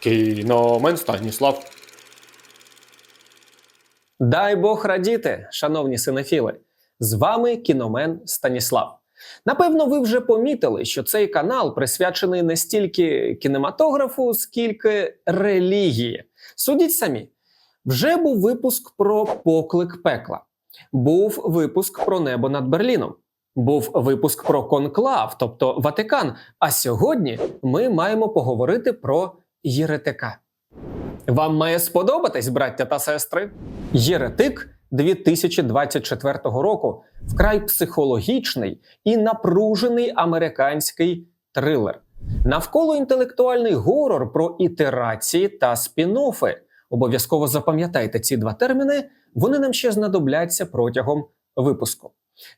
Кіномен Станіслав. Дай Бог радіти, шановні синофіли! З вами кіномен Станіслав. Напевно, ви вже помітили, що цей канал присвячений не стільки кінематографу, скільки релігії. Судіть самі. Вже був випуск про поклик пекла, був випуск про небо над Берліном, був випуск про конклав, тобто Ватикан. А сьогодні ми маємо поговорити про єретика. Вам має сподобатись, браття та сестри. Єретик 2024 року вкрай психологічний і напружений американський трилер. Навколо інтелектуальний горор про ітерації та спін-оффи. Обов'язково запам'ятайте ці два терміни, вони нам ще знадобляться протягом випуску.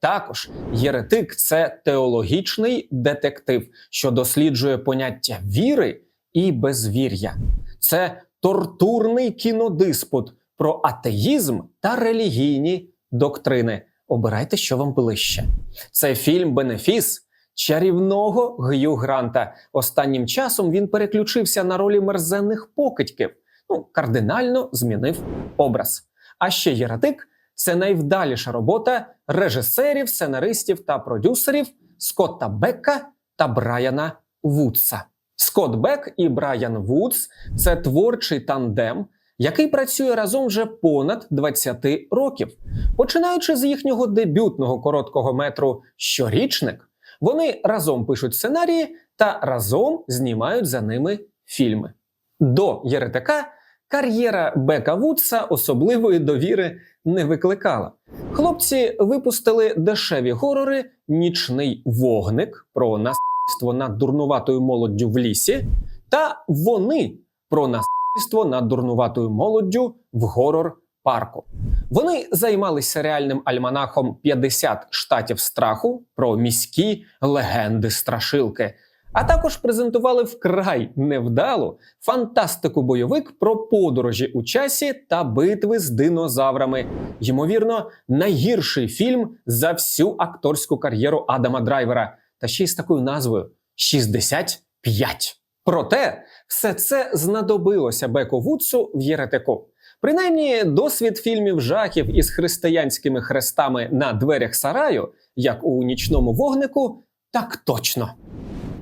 Також єретик це теологічний детектив, що досліджує поняття віри і безвір'я. Це тортурний кінодиспут про атеїзм та релігійні доктрини. Обирайте, що вам ближче. Це фільм Бенефіс чарівного Гю Гранта. Останнім часом він переключився на ролі мерзенних покидьків. Ну, кардинально змінив образ. А ще Єретик це найвдаліша робота режисерів, сценаристів та продюсерів Скотта Бека та Брайана Вудса. Скотт Бек і Брайан Вудс це творчий тандем, який працює разом вже понад 20 років. Починаючи з їхнього дебютного короткого метру Щорічник, вони разом пишуть сценарії та разом знімають за ними фільми. До Єретика кар'єра Бека Вудса особливої довіри не викликала. Хлопці випустили дешеві горори Нічний вогник про насильство над дурнуватою молоддю в лісі, та вони про насильство над дурнуватою молоддю в горор парку. Вони займалися реальним альманахом 50 штатів страху про міські легенди страшилки. А також презентували вкрай невдалу фантастику бойовик про подорожі у часі та битви з динозаврами. Ймовірно, найгірший фільм за всю акторську кар'єру Адама Драйвера, та ще й з такою назвою 65. Проте все це знадобилося Беку Вудсу в Єретику. Принаймні, досвід фільмів жахів із християнськими хрестами на дверях сараю, як у нічному вогнику, так точно.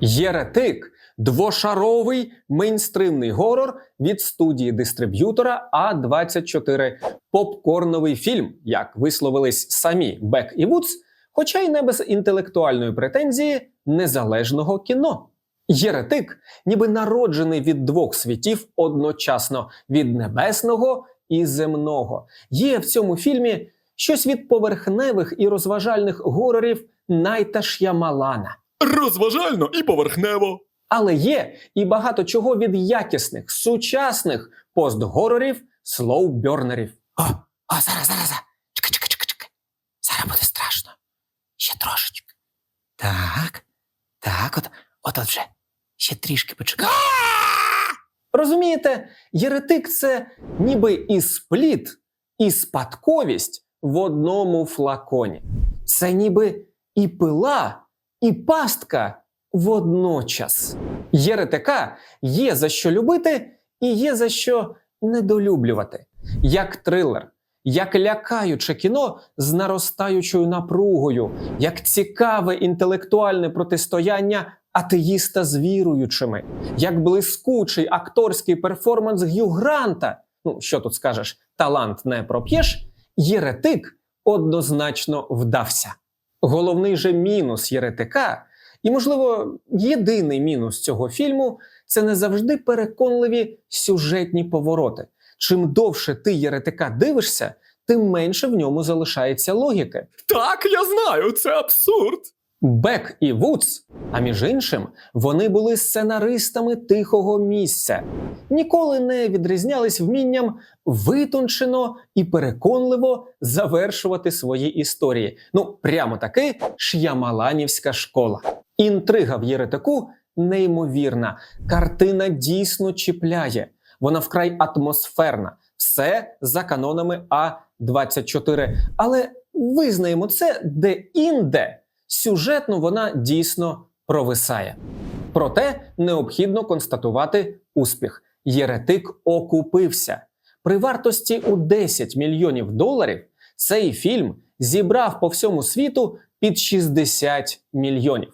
Єретик двошаровий мейнстримний горор від студії дистриб'ютора А24. Попкорновий фільм, як висловились самі Бек і Вудс, хоча й не без інтелектуальної претензії незалежного кіно. Єретик, ніби народжений від двох світів одночасно від небесного і земного. Є в цьому фільмі щось від поверхневих і розважальних горорів Найта Ш'ямалана. Розважально і поверхнево. Але є і багато чого від якісних, сучасних постгорорів, слоубернерів. О, о, зараз, зараз. Чекай, чекай, чекай, чекай. Зараз буде. Ще трошечки. Так, так, от, от, от вже. Ще трішки почекай. Розумієте, єретик це ніби і спліт, і спадковість в одному флаконі. Це ніби і пила, і пастка водночас. Єретика є за що любити і є за що недолюблювати. Як трилер, як лякаюче кіно з наростаючою напругою, як цікаве інтелектуальне протистояння атеїста з віруючими, як блискучий акторський перформанс Г'ю Гранта. Ну, що тут скажеш, талант не проп'єш, єретик однозначно вдався. Головний же мінус єретика, і, можливо, єдиний мінус цього фільму це не завжди переконливі сюжетні повороти. Чим довше ти єретика дивишся, тим менше в ньому залишається логіки. Так, я знаю, це абсурд. Бек і Вудс, а між іншим, вони були сценаристами тихого місця, ніколи не відрізнялись вмінням витончено і переконливо завершувати свої історії. Ну, прямо таки ш'ямаланівська школа. Інтрига в єретику неймовірна. Картина дійсно чіпляє. Вона вкрай атмосферна. Все за канонами А24. Але визнаємо це де-інде. Сюжетно вона дійсно провисає. Проте необхідно констатувати успіх. єретик окупився. При вартості у 10 мільйонів доларів цей фільм зібрав по всьому світу під 60 мільйонів.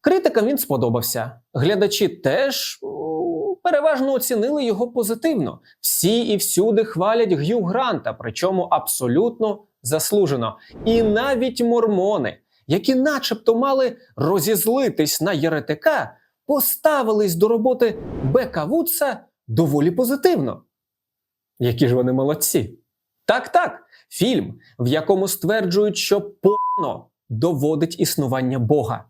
Критикам він сподобався. Глядачі теж переважно оцінили його позитивно. Всі і всюди хвалять Г'ю Гранта, причому абсолютно заслужено. І навіть мормони, які начебто мали розізлитись на єретика, поставились до роботи Бека Вудса доволі позитивно. Які ж вони молодці. Так, так, фільм, в якому стверджують, що порно доводить існування Бога.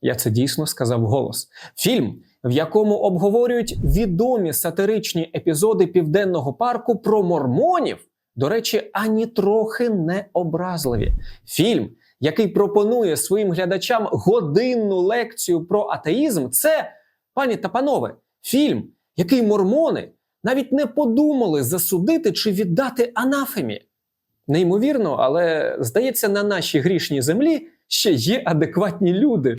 Я це дійсно сказав голос. Фільм, в якому обговорюють відомі сатиричні епізоди південного парку про мормонів, до речі, ані трохи не образливі. Фільм, який пропонує своїм глядачам годинну лекцію про атеїзм, це, пані та панове, фільм, який мормони навіть не подумали засудити чи віддати анафемі. Неймовірно, але здається, на нашій грішній землі ще є адекватні люди.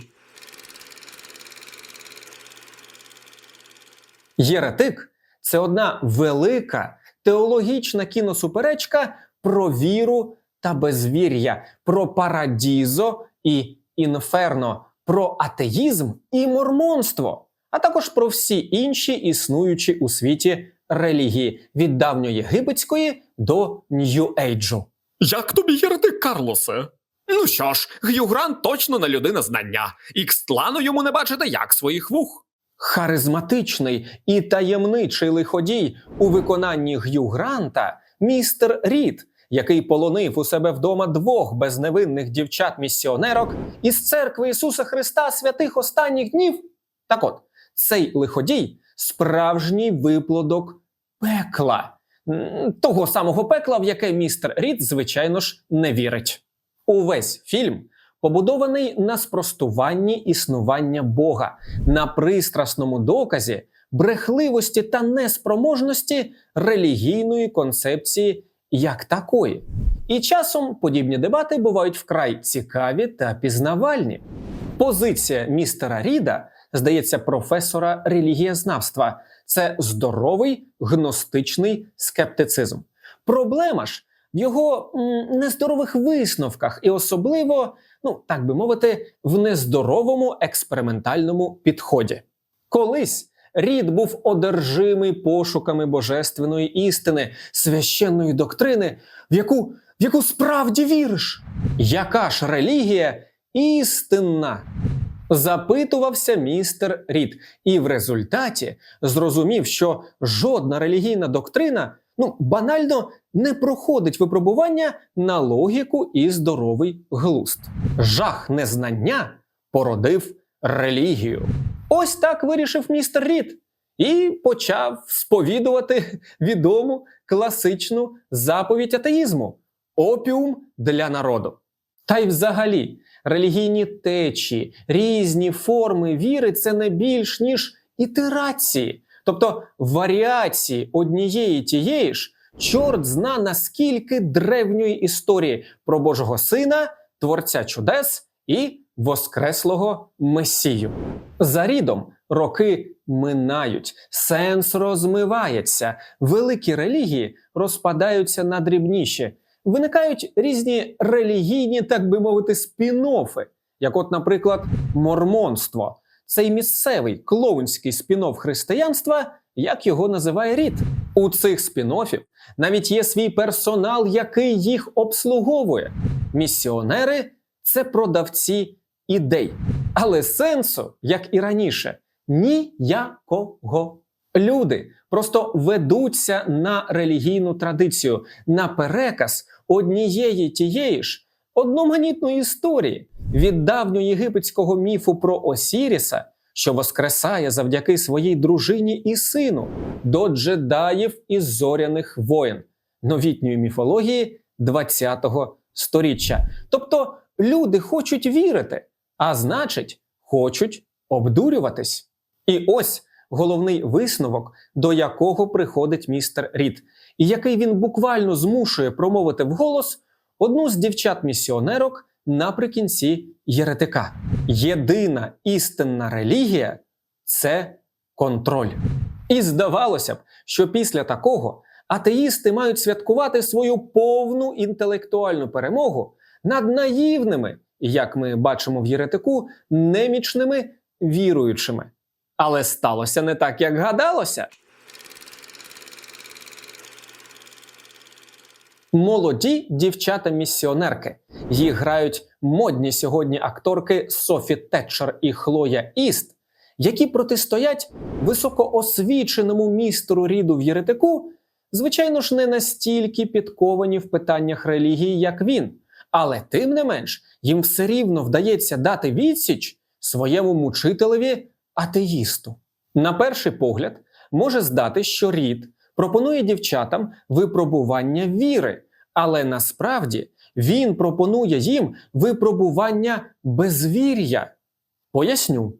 Єретик це одна велика теологічна кіносуперечка про віру та безвір'я, про парадізо і інферно, про атеїзм і мормонство, а також про всі інші існуючі у світі релігії від давньої давньоєгипетської до Нью-Ейджу. Як тобі єретик, Карлосе? Ну що ж, Г'ю Грант точно не людина знання. Ікстлану йому не бачити як своїх вух. Харизматичний і таємничий лиходій у виконанні Г'ю Гранта містер Рід, який полонив у себе вдома двох безневинних дівчат-місіонерок із церкви Ісуса Христа святих останніх днів. Так от, цей лиходій справжній виплодок пекла, того самого пекла, в яке містер Рід, звичайно ж, не вірить. Увесь фільм побудований на спростуванні існування Бога, на пристрасному доказі брехливості та неспроможності релігійної концепції як такої. І часом подібні дебати бувають вкрай цікаві та пізнавальні. Позиція містера Ріда, здається, професора релігієзнавства, це здоровий гностичний скептицизм. Проблема ж в його нездорових висновках, і особливо, ну так би мовити, в нездоровому експериментальному підході. Колись Рід був одержимий пошуками божественної істини, священної доктрини, в яку, в яку справді віриш. Яка ж релігія істинна? Запитувався містер Рід, і в результаті зрозумів, що жодна релігійна доктрина ну банально не проходить випробування на логіку і здоровий глузд. Жах незнання породив релігію. Ось так вирішив містер Рід і почав сповідувати відому класичну заповідь атеїзму опіум для народу. Та й взагалі, релігійні течії, різні форми віри це не більш ніж ітерації, тобто варіації однієї тієї ж, чорт зна наскільки древньої історії про Божого Сина, Творця чудес і Воскреслого Месію. За рідом роки минають, сенс розмивається, великі релігії розпадаються на дрібніші. Виникають різні релігійні, так би мовити, спін-оффи, як, от, наприклад, мормонство. Цей місцевий клоунський спін-офф християнства, як його називає рід. У цих спін-оффів навіть є свій персонал, який їх обслуговує. Місіонери це продавці ідей. Але сенсу, як і раніше, ніякого. Люди просто ведуться на релігійну традицію, на переказ однієї тієї ж одноманітної історії від давньоєгипетського міфу про Осіріса, що воскресає завдяки своїй дружині і сину, до джедаїв і зоряних воїн новітньої міфології ХХ сторіччя. Тобто люди хочуть вірити, а значить, хочуть обдурюватись. І ось головний висновок, до якого приходить містер Рід, і який він буквально змушує промовити вголос одну з дівчат-місіонерок наприкінці єретика. Єдина істинна релігія це контроль. І здавалося б, що після такого атеїсти мають святкувати свою повну інтелектуальну перемогу над наївними, як ми бачимо в єретику, немічними віруючими. Але сталося не так, як гадалося. Молоді дівчата-місіонерки. Їх грають модні сьогодні акторки Софі Тетчер і Хлоя Іст, які протистоять високоосвіченому містеру Ріду в єретику, звичайно ж, не настільки підковані в питаннях релігії, як він. Але тим не менш, їм все рівно вдається дати відсіч своєму мучителеві атеїсту. На перший погляд, може здати, що Рід пропонує дівчатам випробування віри, але насправді він пропонує їм випробування безвір'я. Поясню.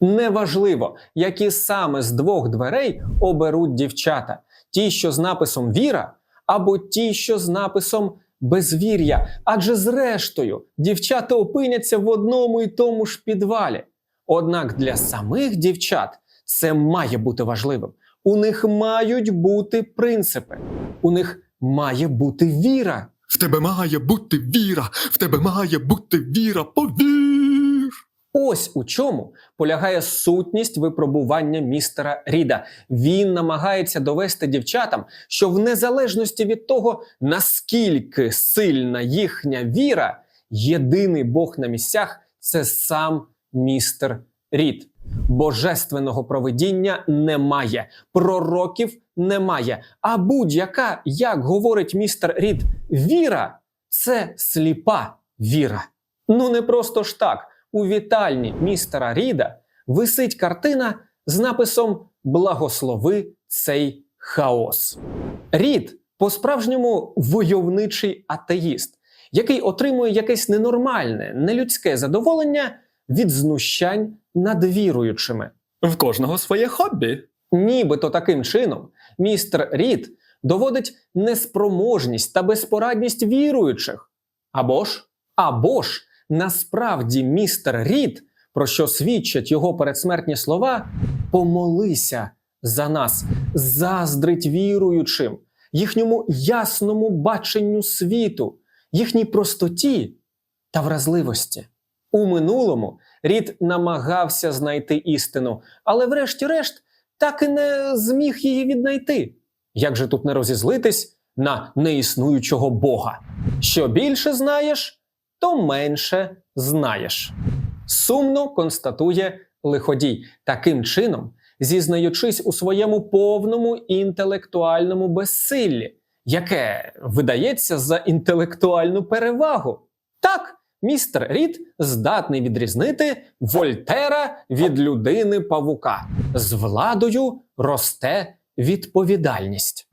Неважливо, які саме з двох дверей оберуть дівчата: ті, що з написом віра, або ті, що з написом безвір'я. Адже зрештою дівчата опиняться в одному і тому ж підвалі. Однак для самих дівчат це має бути важливим. У них мають бути принципи, у них має бути віра. В тебе має бути віра, в тебе має бути віра, повір. Ось у чому полягає сутність випробування містера Ріда. Він намагається довести дівчатам, що в незалежності від того, наскільки сильна їхня віра, єдиний Бог на місцях це сам містер Рід. Божественного провидіння немає, пророків немає. А будь-яка, як говорить містер Рід, віра це сліпа віра. Ну не просто ж так. У вітальні містера Ріда висить картина з написом Благослови цей хаос. Рід по-справжньому войовничий атеїст, який отримує якесь ненормальне, нелюдське задоволення від знущань над віруючими. В кожного своє хобі. Нібито таким чином містер Рід доводить неспроможність та безпорадність віруючих. Або ж, або ж, насправді містер Рід, про що свідчать його передсмертні слова, помолися за нас, заздрить віруючим, їхньому ясному баченню світу, їхній простоті та вразливості. У минулому Рід намагався знайти істину, але врешті-решт так і не зміг її віднайти. Як же тут не розізлитись на неіснуючого Бога? Що більше знаєш, то менше знаєш. Сумно констатує лиходій. Таким чином, зізнаючись у своєму повному інтелектуальному безсиллі, яке видається за інтелектуальну перевагу. Так, містер Рід здатний відрізнити Вольтера від людини павука. З владою росте відповідальність.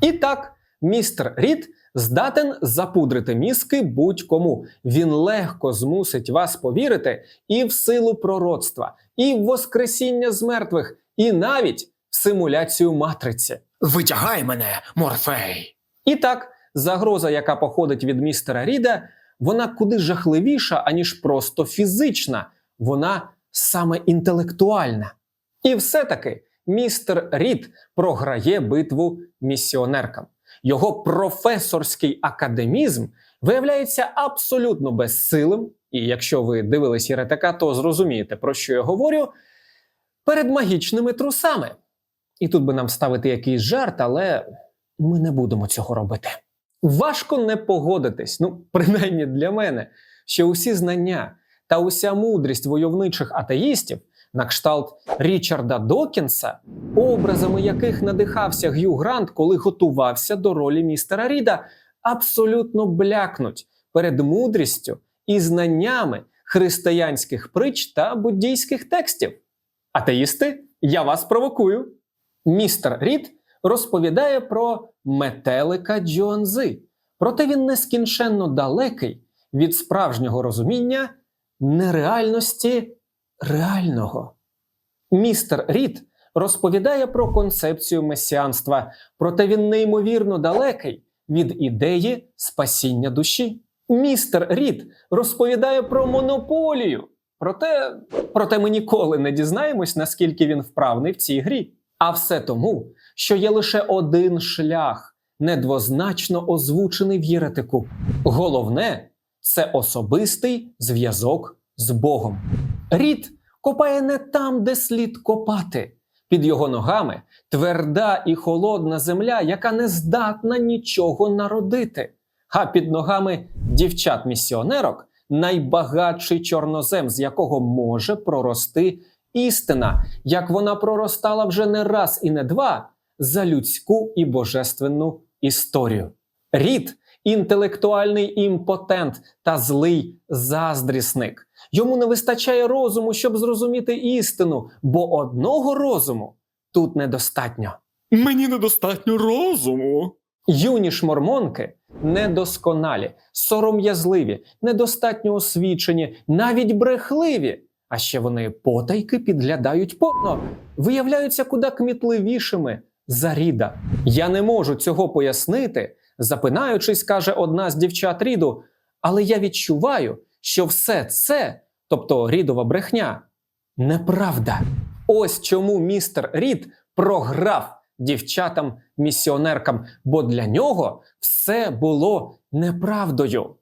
І так, містер Рід здатен запудрити мізки будь-кому. Він легко змусить вас повірити і в силу пророцтва, і в воскресіння з мертвих, і навіть в симуляцію матриці. Витягай мене, Морфей. І так, загроза, яка походить від містера Ріда, вона куди жахливіша, аніж просто фізична, вона саме інтелектуальна. І все-таки містер Рід програє битву місіонеркам. Його професорський академізм виявляється абсолютно безсилим, і якщо ви дивились Єретика, то зрозумієте, про що я говорю, перед магічними трусами. І тут би нам ставити якийсь жарт, але ми не будемо цього робити. Важко не погодитись, ну, принаймні для мене, що усі знання та уся мудрість войовничих атеїстів, на кшталт Річарда Докінса, образами яких надихався Г'ю Грант, коли готувався до ролі містера Ріда, абсолютно блякнуть перед мудрістю і знаннями християнських притч та буддійських текстів. Атеїсти, я вас провокую. Містер Рід розповідає про метелика Джуанзи, проте він нескінченно далекий від справжнього розуміння нереальності реального. Містер Рід розповідає про концепцію месіанства, проте він неймовірно далекий від ідеї спасіння душі. Містер Рід розповідає про монополію, проте, проте ми ніколи не дізнаємось, наскільки він вправний в цій грі. А все тому, що є лише один шлях, недвозначно озвучений в єретику. Головне це особистий зв'язок з Богом. Рід копає не там, де слід копати. Під його ногами тверда і холодна земля, яка не здатна нічого народити. А під ногами дівчат-місіонерок найбагатший чорнозем, з якого може прорости істина, як вона проростала вже не раз і не два за людську і божественну історію. Рід інтелектуальний імпотент та злий заздрісник. Йому не вистачає розуму, щоб зрозуміти істину, бо одного розуму тут недостатньо. Мені недостатньо розуму. Юні ж мормонки недосконалі, сором'язливі, недостатньо освічені, навіть брехливі. А ще вони потайки підглядають порно, виявляються куди кмітливішими за ріда. Я не можу цього пояснити, запинаючись, каже одна з дівчат ріду, але я відчуваю, що все це, тобто рідова брехня, неправда. Ось чому містер Рід програв дівчатам-місіонеркам, бо для нього все було неправдою,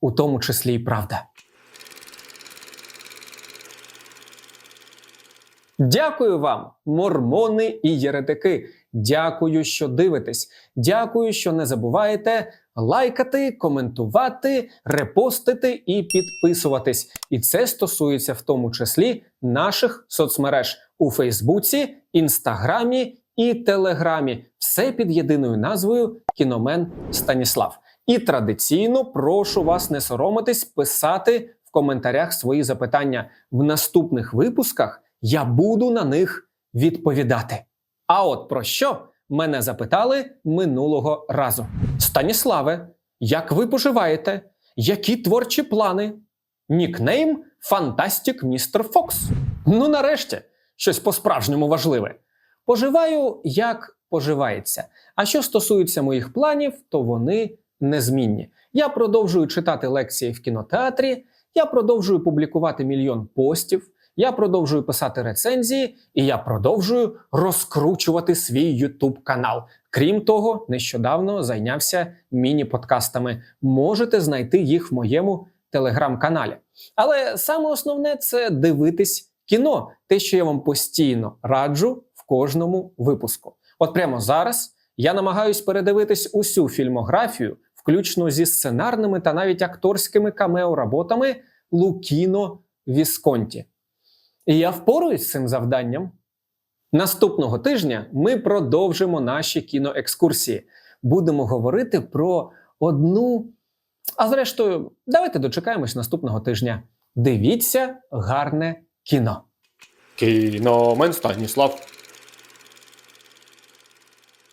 у тому числі і правда. Дякую вам, мормони і єретики. Дякую, що дивитесь. Дякую, що не забуваєте лайкати, коментувати, репостити і підписуватись. І це стосується в тому числі наших соцмереж у Фейсбуці, Інстаграмі і Телеграмі. Все під єдиною назвою Кіномен Станіслав. І традиційно прошу вас не соромитись писати в коментарях свої запитання. В наступних випусках я буду на них відповідати. А от про що мене запитали минулого разу. Станіславе, як ви поживаєте? Які творчі плани? Нікнейм Фантастік Містер Фокс. Ну, нарешті, щось по-справжньому важливе. Поживаю, як поживається. А що стосується моїх планів, то вони незмінні. Я продовжую читати лекції в кінотеатрі, я продовжую публікувати мільйон постів, я продовжую писати рецензії, і я продовжую розкручувати свій YouTube канал. Крім того, нещодавно зайнявся міні-подкастами. Можете знайти їх в моєму телеграм-каналі. Але саме основне це дивитись кіно, те, що я вам постійно раджу в кожному випуску. От прямо зараз я намагаюсь передивитись усю фільмографію, включно зі сценарними та навіть акторськими камео-роботами Лукіно Вісконті. І я впораюсь з цим завданням. Наступного тижня ми продовжимо наші кіноекскурсії. Будемо говорити про одну. А зрештою, давайте дочекаємось наступного тижня. Дивіться гарне кіно. Кіномен Станіслав.